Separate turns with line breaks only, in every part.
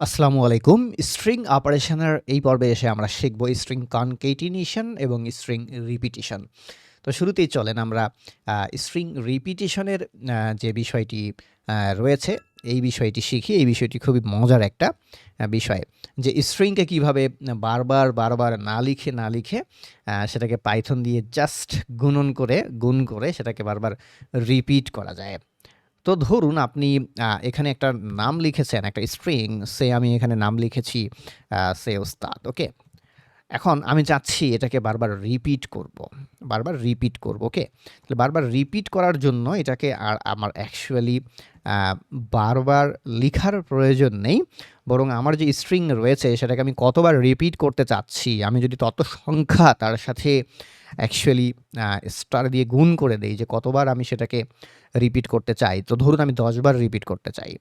আসসালামু আলাইকুম। স্ট্রিং অপারেশনের এই পর্বে এসে আমরা শিখব স্ট্রিং কনকেটিনেশন এবং স্ট্রিং রিপিটিশন। তো শুরুতেই চলেন আমরা স্ট্রিং রিপিটিশনের যে বিষয়টি রয়েছে, এই বিষয়টি শিখি। এই বিষয়টি খুবই মজার একটা বিষয় যে স্ট্রিংকে কীভাবে বারবার বারবার না লিখে না লিখে সেটাকে পাইথন দিয়ে জাস্ট গুণন করে, গুণ করে সেটাকে বারবার রিপিট করা যায়। তো ধরুন আপনি এখানে একটা নাম লিখেছেন, একটা স্ট্রিং সে আমি এখানে নাম লিখেছি সে ওস্তাদ ওকে এখন আমি চাচ্ছি এটাকে বারবার রিপিট করব। বারবার রিপিট করব ওকে তাহলে বারবার রিপিট করার জন্য এটাকে আর আমার অ্যাকচুয়ালি বারবার লিখার প্রয়োজন নেই। বরং আমার যে স্ট্রিং রয়েছে, সেটাকে আমি কতবার রিপিট করতে চাচ্ছি, আমি যদি তত সংখ্যা তার সাথে অ্যাকচুয়ালি স্টার দিয়ে গুণ করে দেই যে কতবার আমি সেটাকে রিপিট করতে চাই, তো ধরুন আমি দশবার রিপিট করতে চাই।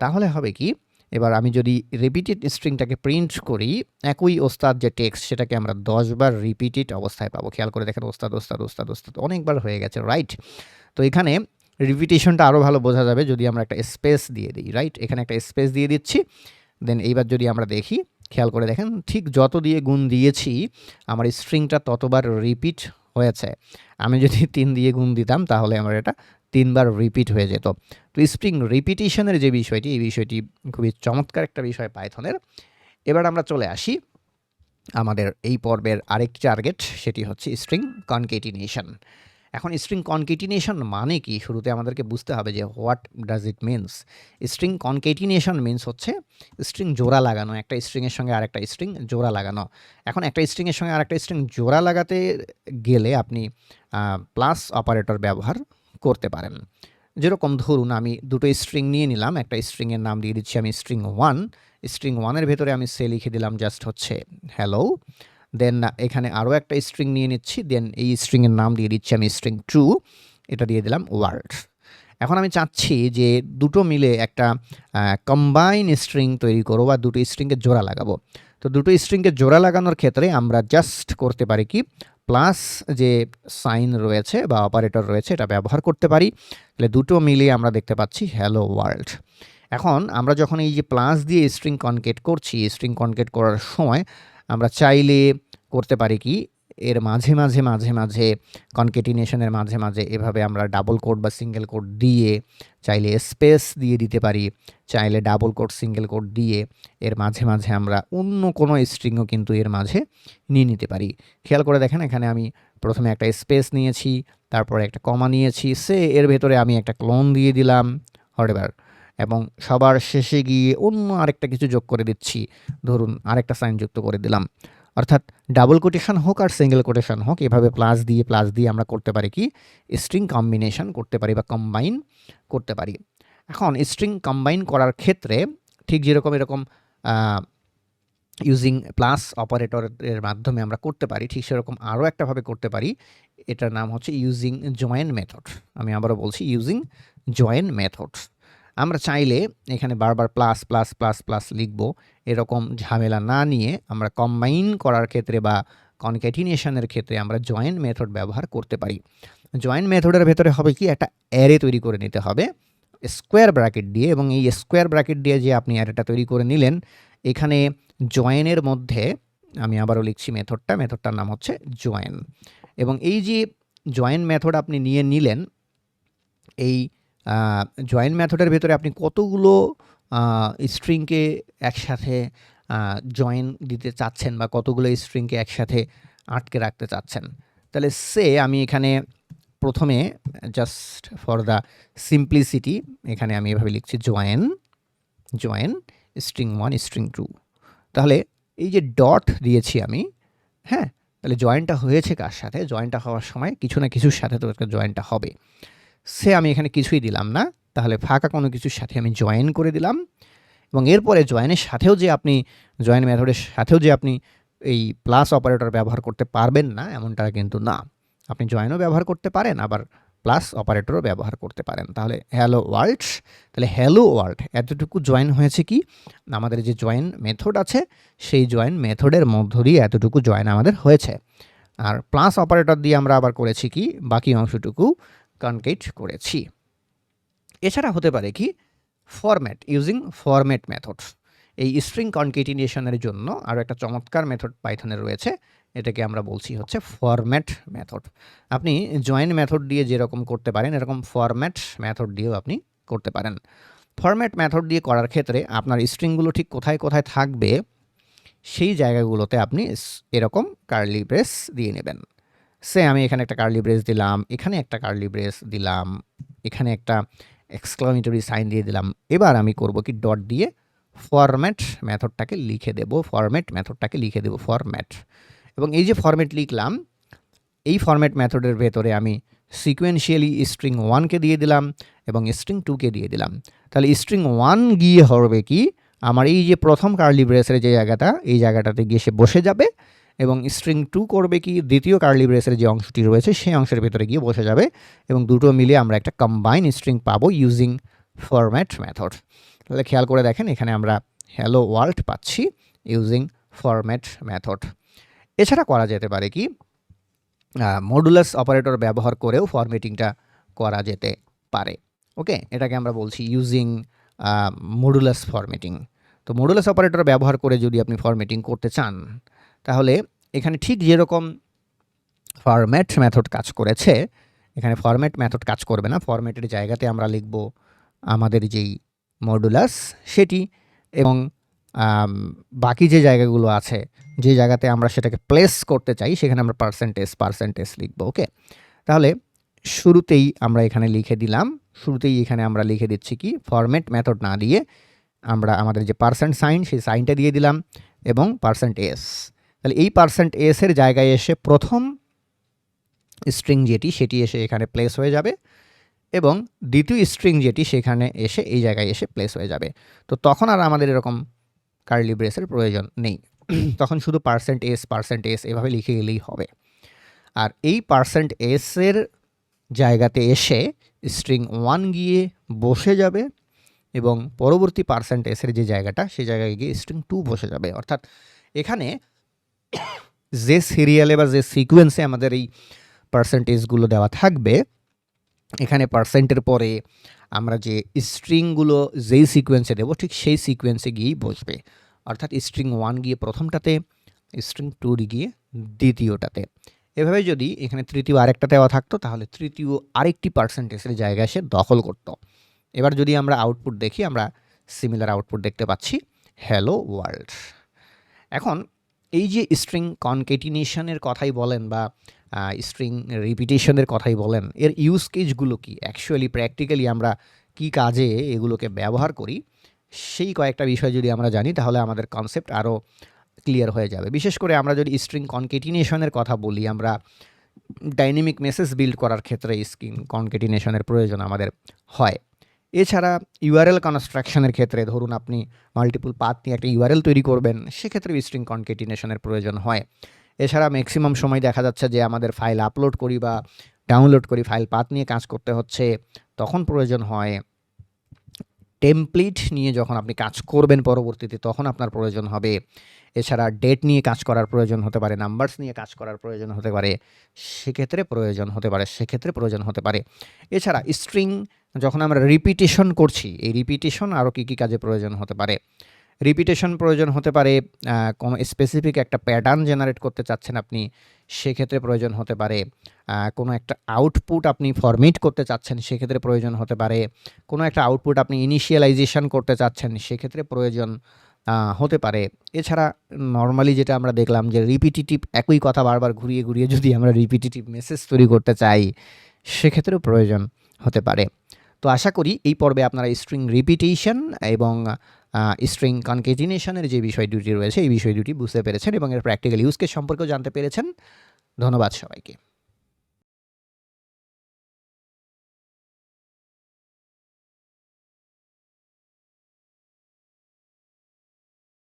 তাহলে হবে কি এবার আমি যদি রিপিটেড স্ট্রিংটাকে প্রিন্ট করি, একই ওস্তাদ যে টেক্সট সেটাকে আমরা দশবার রিপিটেড অবস্থায় পাবো। খেয়াল করে দেখেন, ওস্তাদ ওস্তাদ ওস্তাদ ওস্তাদ অনেকবার হয়ে গেছে রাইট তো এখানে রিপিটেশনটা আরও ভালো বোঝা যাবে যদি আমরা একটা স্পেস দিয়ে দিই রাইট এখানে একটা স্পেস দিয়ে দিচ্ছি। দেন এইবার যদি আমরা দেখি, খেয়াল করে দেখেন, ঠিক যত দিয়ে গুণ দিয়েছি, আমার স্ট্রিংটা ততবার রিপিট হয়েছে। আমি যদি তিন দিয়ে গুণ দিতাম, তাহলে আমার এটা তিনবার রিপিট হয়ে যেত। তো স্প্রিং রিপিটিশনের যে বিষয়টি, এই বিষয়টি খুবই চমৎকার একটা বিষয় পাইথনের। এবার আমরা চলে আসি আমাদের এই পর্বের আরেকটি টার্গেট সেটি হচ্ছে স্ট্রিং কনকেটিনেশন এখন স্ট্রিং কনকেটিনেশন মানে কি? শুরুতে আমাদেরকে বুঝতে হবে যে what does it means string concatenation means হচ্ছে স্ট্রিং জোড়া লাগানো, একটা স্ট্রিংয়ের সঙ্গে আরেকটা স্ট্রিং জোড়া লাগানো। এখন একটা স্ট্রিংয়ের সঙ্গে আরেকটা স্ট্রিং জোড়া লাগাতে গেলে আপনি প্লাস অপারেটর ব্যবহার করতে পারেন। যেরকম ধরুন, আমি দুটো স্ট্রিং নিয়ে নিলাম, একটা স্ট্রিংয়ের নাম দিয়ে দিচ্ছি আমি স্ট্রিং ওয়ান স্ট্রিং ওয়ানের ভেতরে আমি সে লিখে দিলাম জাস্ট হচ্ছে হ্যালো দেন এখানে আরও একটা স্ট্রিং নিয়ে নিচ্ছি দেন এই স্ট্রিংয়ের নাম দিয়ে দিচ্ছি আমি স্ট্রিং টু এটা দিয়ে দিলাম ওয়ার্ড এখন আমি চাচ্ছি যে দুটো মিলে একটা কম্বাইন স্ট্রিং তৈরি করব বা দুটো স্ট্রিংকে জোড়া লাগাবো। তো দুটো স্ট্রিংকে জোড়া লাগানোর ক্ষেত্রে আমরা জাস্ট করতে পারি কি? প্লাস যে সাইন রয়েছে বা অপারেটর রয়েছে, এটা ব্যবহার করতে পারি। তাহলে দুটো মিলিয়ে আমরা দেখতে পাচ্ছি হ্যালো ওয়ার্ল্ড এখন আমরা যখন এই যে প্লাস দিয়ে স্ট্রিং কনকেট করছি স্ট্রিং কনকেট করার সময় আমরা চাইলে করতে পারি কি এর মাঝে মাঝে মাঝে মাঝে কনকেটিনেশনের মাঝে মাঝে এভাবে আমরা ডাবল কোড বা সিঙ্গেল কোড দিয়ে চাইলে স্পেস দিয়ে দিতে পারি, চাইলে ডাবল কোড সিঙ্গেল কোড দিয়ে এর মাঝে মাঝে আমরা অন্য কোনো স্ট্রিংও কিন্তু এর মাঝে নিয়ে নিতে পারি। খেয়াল করে দেখেন এখানে আমি প্রথমে একটা স্পেস নিয়েছি, তারপরে একটা কমা নিয়েছি, সে এর ভেতরে আমি একটা ক্লোন দিয়ে দিলাম হরেবার এবং সবার শেষে গিয়ে অন্য আরেকটা কিছু যোগ করে দিচ্ছি, ধরুন আরেকটা সাইন যুক্ত করে দিলাম। অর্থাৎ ডাবল কোটেশন হোক আর সিঙ্গেল কোটেশন হোক, এভাবে প্লাস দিয়ে প্লাস দিয়ে আমরা করতে পারি কি? স্ট্রিং কম্বিনেশন করতে পারি বা কম্বাইন করতে পারি। এখন স্ট্রিং কম্বাইন করার ক্ষেত্রে ঠিক যেরকম এরকম ইউজিং প্লাস অপারেটরের মাধ্যমে আমরা করতে পারি, ঠিক সেরকম আরও একটাভাবে করতে পারি, এটার নাম হচ্ছে ইউজিং জয়েন মেথড আমি আবারও বলছি ইউজিং জয়েন মেথড আমরা চাইলে এখানে বারবার প্লাস প্লাস প্লাস প্লাস লিখব। এরকম ঝামেলা না নিয়ে আমরা কম্বাইন করার ক্ষেত্রে বা কনক্যাটিনেশনের ক্ষেত্রে আমরা জয়েন মেথড ব্যবহার করতে পারি। জয়েন মেথডের ভেতরে হবে কি? একটা অ্যারে তৈরি করে নিতে হবে স্কোয়ার ব্র্যাকেট দিয়ে এবং এই স্কোয়ার ব্র্যাকেট দিয়ে যে আপনি অ্যারেটা তৈরি করে নিলেন, এখানে জয়েনের মধ্যে আমি আবারও লিখছি মেথডটা মেথডটার নাম হচ্ছে জয়েন এবং এই যে জয়েন মেথড আপনি নিয়ে নিলেন, এই জয়েন মেথডের ভেতরে আপনি কতগুলো স্ট্রিংকে একসাথে জয়েন দিতে চাচ্ছেন বা কতগুলো স্ট্রিংকে একসাথে আটকে রাখতে চাচ্ছেন। তাহলে সে আমি এখানে প্রথমে জাস্ট ফর দ্য সিম্পলিসিটি এখানে আমি এভাবে লিখছি join join string one string two তাহলে এই যে ডট দিয়েছি আমি হ্যাঁ? তাহলে জয়েনটা হয়েছে কার সাথে? জয়েনটা হওয়ার সময় কিছু না কিছুর সাথে তো জয়েনটা হবে। সে আমি এখানে কিছুই দিলাম না। তাহলে ফাঁকা কোনো কিছুর সাথে আমি জয়েন করে দিলাম। এবং এরপরে জয়েনের সাথেও যে আপনি জয়েন মেথডের সাথেও যে আপনি এই প্লাস অপারেটর ব্যবহার করতে পারবেন না, এমনটা কিন্তু না। আপনি জয়েনও ব্যবহার করতে পারেন, আবার প্লাস অপারেটরও ব্যবহার করতে পারেন। তাহলে হ্যালো ওয়ার্ল্ড তাহলে হ্যালো ওয়ার্ল্ড এতটুকু জয়েন হয়েছে কি? আমাদের যে জয়েন মেথড আছে, সেই জয়েন মেথডের মধ্য দিয়ে এতটুকু জয়েন আমাদের হয়েছে। আর প্লাস অপারেটর দিয়ে আমরা আবার করেছি কি? বাকি অংশটুকু কনকেট করেছি। এছাড়া হতে পারে কি? ফরম্যাট ইউজিং ফরম্যাট মেথড এই স্ট্রিং কনকেটিনেশনের জন্য আরও একটা চমৎকার মেথড পাইথনের রয়েছে। এটাকে আমরা বলছি হচ্ছে ফরম্যাট মেথড আপনি জয়েন মেথড দিয়ে যেরকম করতে পারেন, এরকম ফরম্যাট মেথড দিয়েও আপনি করতে পারেন। ফরম্যাট মেথড দিয়ে করার ক্ষেত্রে আপনার স্ট্রিংগুলো ঠিক কোথায় কোথায় থাকবে, সেই জায়গাগুলোতে আপনি এরকম কার্লি ব্রেস দিয়ে নেবেন। সে আমি এখানে একটা কার্লি ব্রেস দিলাম, এখানে একটা কার্লি ব্রেস দিলাম, এখানে একটা এক্সক্লামেটরি সাইন দিয়ে দিলাম। এবার আমি করব কি ডট দিয়ে ফরম্যাট মেথডটাকে লিখে দেব ফরম্যাট মেথডটাকে লিখে দেব ফরম্যাট এবং এই যে ফরম্যাট লিখলাম, এই ফরম্যাট মেথডের ভেতরে আমি সিকোয়েন্সিয়ালি স্ট্রিং ওয়ানকে দিয়ে দিলাম এবং স্ট্রিং টুকে দিয়ে দিলাম। তাহলে স্ট্রিং ওয়ান গিয়ে হবে কি, আমার এই যে প্রথম কার্লি ব্রেসের যে জায়গাটা, এই জায়গাটাতে গিয়ে সে বসে যাবে এবং স্ট্রিং টু করবে কি? দ্বিতীয় কার্লি ব্রেসের যে অংশটি রয়েছে, সেই অংশের ভেতরে গিয়ে বসে যাবে এবং দুটো মিলে আমরা একটা কম্বাইন স্ট্রিং পাবো ইউজিং ফরম্যাট মেথড তাহলে খেয়াল করে দেখেন, এখানে আমরা হ্যালো ওয়ার্ল্ড পাচ্ছি ইউজিং ফরম্যাট মেথড এছাড়া করা যেতে পারে কি? মডুলাস অপারেটর ব্যবহার করেও ফরম্যাটিংটা করা যেতে পারে। ওকে? এটাকে আমরা বলছি ইউজিং মডুলাস ফরম্যাটিং তো মডুলাস অপারেটর ব্যবহার করে যদি আপনি ফরম্যাটিং করতে চান তাহলে এখানে ঠিক যেরকম ফরম্যাট মেথড কাজ করেছে, এখানে ফরম্যাট মেথড কাজ করবে না। ফরম্যাটের জায়গাতে আমরা লিখব আমাদের যেই মডুলাস সেটি এবং বাকি যে জায়গাগুলো আছে, যে জায়গাতে আমরা সেটাকে প্লেস করতে চাই, সেখানে আমরা পার্সেন্টেজ পার্সেন্টেজ লিখব ওকে তাহলে শুরুতেই আমরা এখানে লিখে দিলাম। শুরুতেই এখানে আমরা লিখে দিচ্ছি কি? ফরম্যাট মেথড না দিয়ে আমরা আমাদের যে পার্সেন্ট সাইন সেই সাইনটা দিয়ে দিলাম এবং পার্সেন্ট এস তাহলে এই পার্সেন্ট এসের জায়গায় এসে প্রথম স্ট্রিং যেটি, সেটি এসে এখানে প্লেস হয়ে যাবে এবং দ্বিতীয় স্ট্রিং যেটি, সেখানে এসে এই জায়গায় এসে প্লেস হয়ে যাবে। তো তখন আর আমাদের এরকম কার্লি ব্রেসের প্রয়োজন নেই। তখন শুধু পার্সেন্ট এস পার্সেন্ট এস এভাবে লিখে গেলেই হবে। আর এই পার্সেন্ট এসের জায়গাতে এসে স্ট্রিং ওয়ান গিয়ে বসে যাবে এবং পরবর্তী পার্সেন্ট এসের যে জায়গাটা সেই জায়গায় গিয়ে স্ট্রিং টু বসে যাবে। অর্থাৎ এখানে যে সিরিয়ালে বা যে সিকোয়েন্সে আমাদের এই পার্সেন্টেজগুলো দেওয়া থাকবে, এখানে পার্সেন্টের পরে আমরা যে স্ট্রিংগুলো যেই সিকোয়েন্সে দেবো, ঠিক সেই সিকোয়েন্সে গিয়েই বসবে। অর্থাৎ স্ট্রিং ওয়ান গিয়ে প্রথমটাতে স্ট্রিং টু গিয়ে দ্বিতীয়টাতে। এভাবে যদি এখানে তৃতীয় আরেকটা দেওয়া থাকতো, তাহলে তৃতীয় আরেকটি পার্সেন্টেজের জায়গায় সে দখল করতো। এবার যদি আমরা আউটপুট দেখি, আমরা সিমিলার আউটপুট দেখতে পাচ্ছি হ্যালো ওয়ার্ল্ড এখন এই যে স্ট্রিং কনকেটিনেশনের কথাই বলেন বা স্ট্রিং রিপিটেশনের কথাই বলেন, এর ইউজ কেজগুলো কি? অ্যাকচুয়ালি প্র্যাকটিক্যালি আমরা কি কাজে এগুলোকে ব্যবহার করি? সেই কয়েকটা বিষয় যদি আমরা জানি, তাহলে আমাদের কনসেপ্ট আরও ক্লিয়ার হয়ে যাবে। বিশেষ করে আমরা যদি স্ট্রিং কনকেটিনেশনের কথা বলি, আমরা ডাইনামিক মেসেজ বিল্ড করার ক্ষেত্রে স্ক্রিন কনকেটিনেশনের প্রয়োজন আমাদের হয়। এছাড়া ইউআরএল কনস্ট্রাকশনের ক্ষেত্রে ধরুন আপনি মাল্টিপল পাত নিয়ে একটা ইউআরএল তৈরি করবেন, সেক্ষেত্রে স্ট্রিং কনকেটিনেশনের প্রয়োজন হয়। এছাড়া ম্যাক্সিমাম সময় দেখা যাচ্ছে যে আমাদের ফাইল আপলোড করি বা ডাউনলোড করি ফাইল পাত নিয়ে কাজ করতে হচ্ছে, তখন প্রয়োজন হয় টেমপ্লেট নিয়ে যখন আপনি কাজ করবেন পরবর্তীতে, তখন আপনার প্রয়োজন হবে। এছাড়া ডেট নিয়ে কাজ করার প্রয়োজন হতে পারে নাম্বারস নিয়ে কাজ করার প্রয়োজন হতে পারে, সেক্ষেত্রে প্রয়োজন হতে পারে, সেক্ষেত্রে প্রয়োজন হতে পারে। এছাড়া স্ট্রিং যখন আমরা রিপিটেশন করছি, এই রিপিটেশন আরও কী কী কাজে প্রয়োজন হতে পারে? রিপিটেশন প্রয়োজন হতে পারে কোনো স্পেসিফিক একটা প্যাটার্ন জেনারেট করতে চাচ্ছেন আপনি, সেক্ষেত্রে প্রয়োজন হতে পারে কোনো একটা আউটপুট আপনি ফরমেট করতে চাচ্ছেন, সেক্ষেত্রে প্রয়োজন হতে পারে, কোনো একটা আউটপুট আপনি ইনিশিয়ালাইজেশন করতে চাচ্ছেন, সেক্ষেত্রে প্রয়োজন হতে পারে। এছাড়া নর্মালি যেটা আমরা দেখলাম যে রিপিটিটিভ একই কথা বারবার ঘুরিয়ে ঘুরিয়ে যদি আমরা রিপিটিটিভ মেসেজ তৈরি করতে চাই, সেক্ষেত্রেও প্রয়োজন হতে পারে। তো আশা করি এই পর্বে আপনারা স্ট্রিং রিপিটেশন এবং স্ট্রিং কনকেটিনেশনের যে বিষয় দুটি রয়েছে, এই বিষয় দুটি বুঝতে পেরেছেন এবং এর প্র্যাকটিক্যাল ইউজকে সম্পর্কেও জানতে পেরেছেন। ধন্যবাদ সবাইকে।